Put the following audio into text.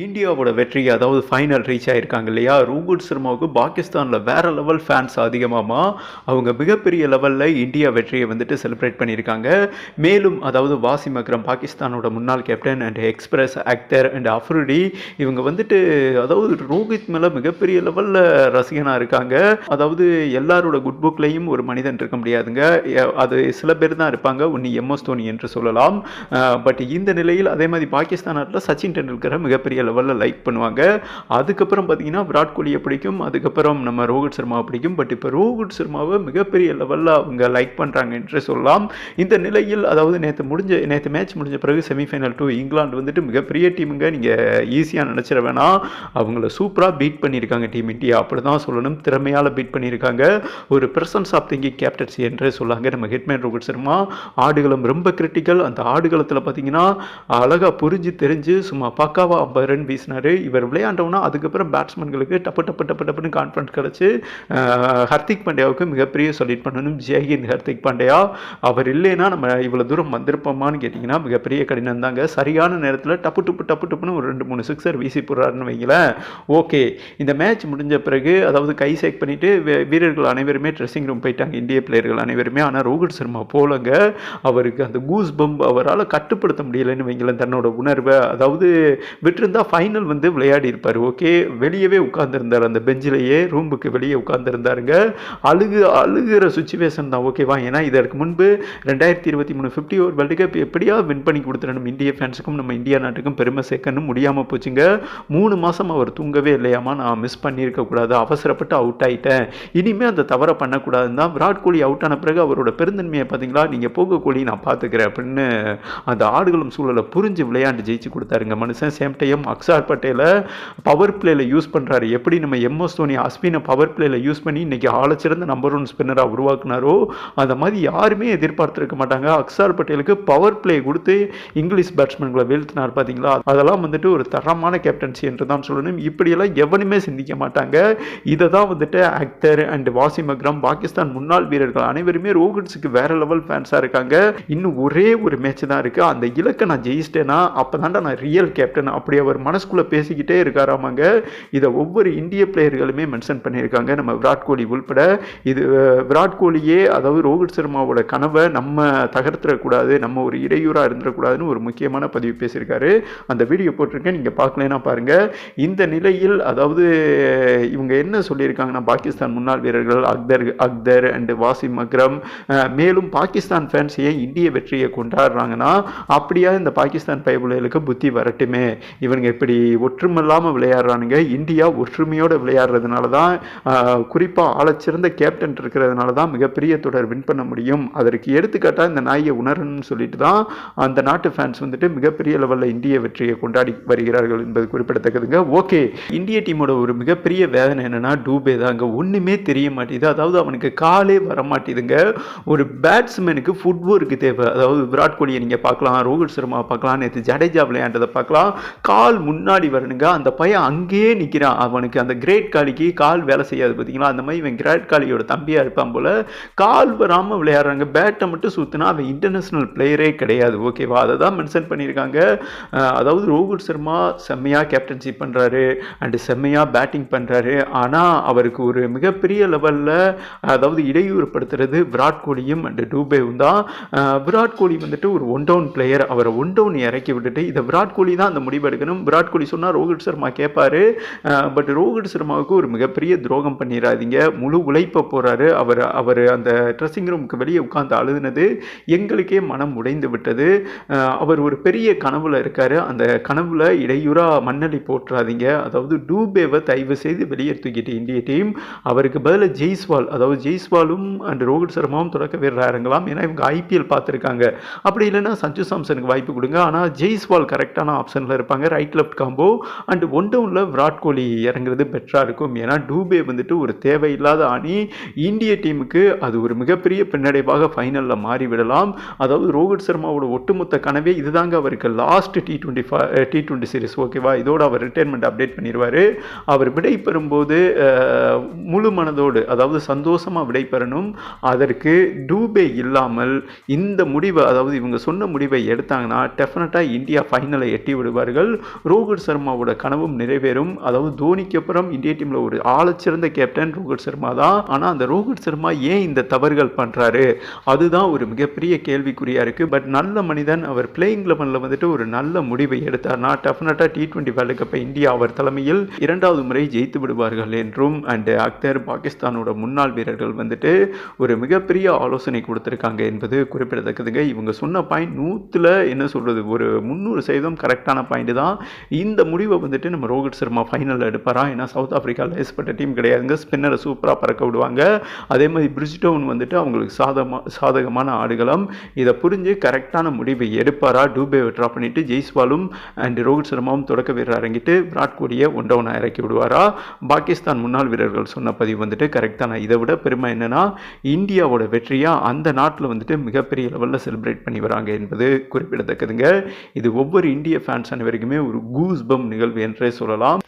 இந்தியாவோட வெற்றி அதாவது ஃபைனல் ரீச் ஆகிருக்காங்க இல்லையா? ரூகுட் சர்மாவுக்கு பாகிஸ்தானில் வேற லெவல் ஃபேன்ஸ் அதிகமாமா? அவங்க மிகப்பெரிய லெவலில் இந்தியா வெற்றியை வந்துட்டு செலிப்ரேட் பண்ணியிருக்காங்க. மேலும் அதாவது வாசிம் அக்ரம் பாகிஸ்தானோட முன்னாள் captain and express Akhtar and Afridi இவங்க வந்துட்டு அதாவது ரோஹித் மேலே மிகப்பெரிய லெவலில் ரசிகனாக இருக்காங்க. அதாவது எல்லாரோட குட் புக்லேயும் ஒரு மனிதன் இருக்க முடியாதுங்க. அது சில பேர் தான் இருப்பாங்க. ஒன்று எம்எஸ் தோனி என்று சொல்லலாம். பட் இந்த நிலையில் அதே மாதிரி பாகிஸ்தான் நாட்டில் சச்சின் டெண்டுல்கரை மிகப்பெரிய லெவலில் லைக் பண்ணுவாங்க. அதுக்கப்புறம் பார்த்தீங்கன்னா விராட் கோலியை பிடிக்கும். அதுக்கப்புறம் நம்ம ரோஹித் சர்மாவை பிடிக்கும். பட் இப்போ ரோஹித் சர்மாவை மிகப்பெரிய லெவலில் அவங்க லைக் பண்ணுறாங்க என்று சொல்லலாம். இந்த நிலையில் அதாவது நேற்று முடிஞ்ச நேற்று மேட்ச் முடிஞ்ச பிறகு செமிஃபைனல் டூ இங்கிலாந்து வந்துட்டு மிகப்பெரிய டீமுங்க நீங்கள் ஈஸியாக நினச்சிட வேணாம். அவங்கள சூப்பராக பீட் பண்ணியிருக்காங்க டீம் இந்தியா அப்படி தான் சொல்லணும். திறமையால் பீட் பண்ணியிருக்காங்க. ஒரு பிரசன்ஸ் ஆஃப் திங்கிங் கேப்டன்சி என்று சொல்லாங்க. நம்ம ஹெட்மேன் ரோஹித் சர்மா. ஆடுகளம் ரொம்ப கிரிட்டிக்கல் அந்த ஆடுகளத்தில் பார்த்தீங்கன்னா அழகாக புரிஞ்சு தெரிஞ்சு சும்மா பக்காவா ஐம்பது ரன் வீசினார். இவர் விளையாண்டோன்னா அதுக்கப்புறம் பேட்ஸ்மேன்களுக்கு டப்பு டப்பு டப்பு டப்புன்னு கான்ஃபிடன்ஸ் கிடச்சி ஹர்திக் பாண்டியாவுக்கு மிகப்பெரிய சொல்லிட் பண்ணணும். ஜெய்ஹிந்த் ஹர்திக் பாண்டியா. அவர் இல்லைன்னா நம்ம இவ்வளோ தூரம் வந்திருப்போமான்னு கேட்டிங்கன்னா மிகப்பெரிய கடினம் தாங்க சரியான நேரத்தில் டப்பு டப்பு டப்பு டப்புன்னு ஒரு ரெண்டு மூணு சிக்ஸர் வீசி போடுறாருன்னு வைங்களேன். ஓகே. இந்த மேட்ச் முடிஞ்ச பிறகு அதாவது கை சேக் பண்ணிட்டு வீரர்கள் அனைவருமே ட்ரெஸ்ஸிங் ரூம் போயிட்டாங்க. இந்திய பிளேயர்கள் அனைவருமே. ஆனால் ரோஹித் சர்மா போலங்க அவருக்கு அந்த கூஸ் பம்ப் அவரால் கட்டுப்படுத்த முடியலைன்னு வைங்களேன் தன்னோட உணர்வை. அதாவது விட்டிருந்தா ஃபைனல் வந்து விளையாடி இருப்பார் ஓகே வெளியவே உட்காந்துருந்தார் அந்த பெஞ்சிலேயே ரூமுக்கு வெளியே உட்காந்துருந்தாருங்க அழுகு அழுகிற சுச்சுவேஷன் தான். ஓகேவா ஏன்னா இதற்கு முன்பு ரெண்டாயிரத்தி இருபத்தி மூணு ஃபிஃப்டி ஓவர் வேர்ல்டு கப் எப்படியா வின் பண்ணி கொடுத்துடணும்? இந்திய ஃபேன்ஸுக்கும் நம்ம இந்தியா நாட்டுக்கும் பெருமை சேர்க்கணும். முடியாமல் போச்சுங்க. மூணு மாதம் அவர் தூங்கவே இல்லையாமா? நான் மிஸ் பண்ணியிருக்கக்கூடாது அவசரப்பட்டு அவுட் ஆயிட்டேன். இனிமேல் அந்த தவறை பண்ணக்கூடாதுன்னு தான் விராட் கோலி அவுட் ஆன பிறகு அவரோட பெருந்தன்மையை பார்த்தீங்களா நீங்கள் போக கோலி நான் பார்த்துக்கிறேன் அப்படின்னு அந்த ஆடுகளும் சூழலை புரிஞ்சு விளையாண்டு ஜெயிச்சு கொடுத்தாருங்க மனுஷன். சேம் டைம் அக்ஷார் பட்டேலை பவர் பிளேல யூஸ் பண்ணுறாரு எப்படி நம்ம எம்எஸ் தோனி அஸ்வினை பவர் பிளேல யூஸ் பண்ணி இன்னைக்கு ஆளச்சிறந்த நம்பர் ஒன் ஸ்பின்னராக உருவாக்குனாரோ அந்த மாதிரி யாருமே எதிர்பார்த்திருக்க மாட்டாங்க. அக்ஷார் பட்டேலுக்கு பவர் பிளே கொடுத்து இங்கிலீஷ் பேட்ஸ்மேன்களை வீழ்த்தினார் பார்த்தீங்களா அதெல்லாம் வந்துட்டு ஒரு தரமான கேப்டன்சி என்று தான் சொல்லணும். இப்படியெல்லாம் எவனுமே சிந்திக்க மாட்டாங்க. இதை தான் வந்துட்டு ஆக்டர் அண்ட் வாசிம் அக்ரம் பாகிஸ்தான் முன்னாள் வீரர்கள் அனைவருமே ரோஹிட்ஸுக்கு வேற லெவல் ஃபேன்ஸாக இருக்காங்க. இன்னும் ஒரே ஒரு மேட்ச் தான் இருக்குது அந்த இலக்கை நான் ஜெயிச்சிட்டேன்னா அப்போ நான் ரியல் கேப்டன் அப்படி அவர் மனசுக்குள்ளே பேசிக்கிட்டே இருக்காராமாங்க. இதை ஒவ்வொரு இந்திய பிளேயர்களுமே மென்ஷன் பண்ணியிருக்காங்க. நம்ம விராட் கோலி உள்பட. இது விராட் கோலியே அதாவது ரோஹித் சர்மாவோட கனவை நம்ம தகர்த்துடக்கூடாது நம்ம ஒரு இடையூறாக இருந்துடக்கூடாதுன்னு ஒரு முக்கியமான பதிவு பேசியிருக்காரு. அந்த வீடியோ போட்டிருக்கேன். நீங்கள் பார்க்கலனா பாருங்கள் இந்த நிலையில் அதாவது இவங்க என்ன சொல்லியிருக்காங்கன்னா பாகிஸ்தான் முன்னாள் வீரர்கள் அக்தர் அக்தர் அண்ட் வாசிம் அக்ரம் மேலும் பாகிஸ்தான் ஃபேன்ஸ் ஏன் இந்திய வெற்றியை கொண்டாடுறாங்கன்னா அப்படியா இந்த பாகிஸ்தான் பயபுலைகளுக்கு புத்தி வரட்டுமே? இவங்க இப்படி ஒற்றுமில்லாமல் விளையாடுறானுங்க? இந்தியா ஒற்றுமையோடு விளையாடுறதுனால தான் குறிப்பாக ஆளச்சிறந்த கேப்டன் இருக்கிறதுனால தான் மிகப்பெரிய தொடர் வின் பண்ண முடியும். அதற்கு எடுத்துக்காட்டாக இந்த நாயை உணரணும்னு சொல்லிட்டு தான் அந்த நாட்டு ஃபேன்ஸ் வந்துட்டு மிகப்பெரிய லெவலில் இந்திய வெற்றியை கொண்டாடி வருகிறார்கள் என்பது குறிப்பிடத்தக்கதுங்க. ஓகே இந்திய டீமோட ஒரு மிகப்பெரிய வேதனை என்னென்னா டூபே தாங்க ஒன்றுமே தெரிய மாட்டேது அதாவது அவனுக்கு காலே வர மாட்டேதுங்க ஒரு பேட்ஸ்மேனுக்கு ஃபுட்வொர்க்கு தேவை. அதாவது விராட் கோலியை நீங்கள் பார்க்கலாம் ரோஹித் சர்மா பார்க்கலாம் நேற்று ஜடேஜா விளையாண்டதை பார்க்கலாம். கால் முன்னாடி வரணுங்க. அந்த பையன் அங்கேயே நிற்கிறான் அவனுக்கு அந்த கிரேட் காலிக்கு கால் வேலை செய்யாது பார்த்தீங்களா அந்த மாதிரி இவன் கிரேட் காலியோட தம்பியாக இருப்பான் போல. கால் வராமல் விளையாடுறாங்க. பேட்டை மட்டும் சுற்றினா அவன் இன்டர்நேஷ்னல் பிளேயரே கிடையாது. ஓகேவா அதை தான் மென்ஷன் பண்ணியிருக்காங்க. அதாவது ரோஹித் சர்மா செம்மையாக கேப்டன்ஷிப் பண்ணுறாரு அண்டு செம்மையாக பேட்டிங் பண்ணுறாரு ஆனால் அவருக்கு ஒரு மிகப்பெரிய லெவலில் அதாவது இடையூறுப்படுத்துறது விராட் கோலியும் அண்டு டூபேவும் தான். விராட் கோலி வந்துட்டு ஒரு ஒன் டவுன் பிளேயர் அவரை ஒன் டவுன் இறக்கி விட்டுட்டு இதை விராட் கோலி தான் அந்த முடிவு எடுக்கணும். விராட் கோலி சொன்னால் ரோஹித் சர்மா கேட்பாரு பட் ரோஹித் சர்மாவுக்கு ஒரு மிகப்பெரிய துரோகம் பண்ணிடாதீங்க முழு உழைப்பை போகிறாரு அவர் அவர் அந்த ட்ரெஸ்ஸிங் ரூமுக்கு வெளியே உட்காந்து அழுதுனது எங்களுக்கே மனம் உடைந்து விட்டது. அவர் ஒரு பெரிய கனவுல இருக்காரு. அந்த கனவுல இடையூறா மண்ணலி போட்டுறாதீங்க அதாவது டூபேவை தயவு செய்து வெளியே தூக்கிட்டு இந்திய டீம் அவருக்கு பதிலாக ஜெய்ஸ்வால் அதாவது ஜெய்ஸ்வாலும் அண்ட் ரோஹித் சர்மாவும் தொடக்க வீரராக இறங்கலாம். ஏன்னா இவங்க ஐபிஎல் பார்த்துருக்காங்க. அப்படி இல்லைன்னா சஞ்சு சாம்சனுக்கு வாய்ப்பு கொடுங்க. ஆனால் ஜெய்ஸ்வால் கரெக்டான ஆப்ஷனில் இருப்பாங்க. Right left combo and one டவுனில் விராட் கோலி இறங்குறது பெட்டராக இருக்கும். ஏன்னா டூபே வந்துட்டு ஒரு தேவையில்லாத அணி. இந்திய டீமுக்கு அது ஒரு மிகப்பெரிய பின்னடைவாக ஃபைனலில் மாறிவிடலாம். அதாவது ரோஹித் சர்மாவோட ஒட்டுமொத்த கனவே இதுதாங்க அவருக்கு last T twenty five T twenty series ஓகேவா இதோட அவர் ரிட்டைர்மெண்ட் அப்டேட் பண்ணிடுவார் அவர் விடை பெறும்போது முழு மனதோடு அதாவது சந்தோஷமாக விடை பெறணும். அதற்கு டூபே இல்லாமல் இந்த முடிவை அதாவது இவங்க சொன்ன முடிவை எடுத்தாங்கன்னா டெஃபினட்டாக இந்தியா ஃபைனலை எட்டி விடுவார்கள். ரோஹித் சர்மாவோட கனவும் நிறைவேறும். அதாவது தோனிக்கு அப்புறம் இந்திய டீமில் ஒரு ஆழச்சிறந்த கேப்டன் ரோஹித் சர்மா தான். ஆனால் அந்த ரோஹித் சர்மா ஏன் இந்த தவறுகள் பண்ணுறாரு அதுதான் ஒரு மிகப்பெரிய கேள்விக்குறியாக இருக்குது பட் நல்ல மனிதன் அவர் பிளேயிங் லெவனில் வந்துட்டு ஒரு நல்ல முடிவை எடுத்தார்னா டெஃபினட்டாக டி டுவெண்ட்டி வேர்ல்டு கப்பை இந்தியா அவர் தலைமையில் இரண்டாவது முறை ஜெயித்து விடுவார்கள் என்றும் அண்ட் அக்தர் பாகிஸ்தானோட முன்னாள் வீரர்கள் வந்துட்டு ஒரு மிகப்பெரிய ஆலோசனை கொடுத்துருக்காங்க என்பது குறிப்பிடத்தக்கதுங்க. இவங்க சொன்ன பாயிண்ட் நூற்றில் என்ன சொல்கிறது ஒரு முந்நூறு சதவீதம் கரெக்டான பாயிண்ட் தான். இந்த முடிவை வந்துட்டு நம்ம ரோஹித் சர்மா ஃபைனலில் எடுப்பாரா? ஏன்னா சவுத் ஆஃப்ரிக்காவில் ஏற்பட்ட டீம் கிடையாதுங்க. ஸ்பின்னரை சூப்பராக பறக்க விடுவாங்க. அதே மாதிரி பிரிஜ்டவுன் வந்துட்டு அவங்களுக்கு சாதமா சாதகமான ஆடுகளம். இதை புரிஞ்சு கரெக்டான முடிவை எடுப்பாரா? டூபேவை ட்ரா பண்ணிவிட்டு ஜெய்ஸ்வாலும் அண்ட் ரோஹித் சர்மாவும் தொடக்க வீரர் இறங்கிட்டு விராட் கோலியை ஒன் டவுன் இறக்கி விடுவாரா? பாகிஸ்தான் முன்னாள் வீரர்கள் சொன்ன பதிவு வந்துட்டு கரெக்டான இதை விட பெருமை என்னென்னா இந்தியாவோட வெற்றியாக அந்த நாட்டில் வந்துட்டு மிகப்பெரிய லெவலில் செலிப்ரேட் பண்ணி வராங்க என்பது குறிப்பிடத்தக்கதுங்க. இது ஒவ்வொரு இந்திய ஃபேன்ஸ் அனைவருக்குமே ஒரு கூஸ்பம் நிகழ்வு என்றே சொல்லலாம்.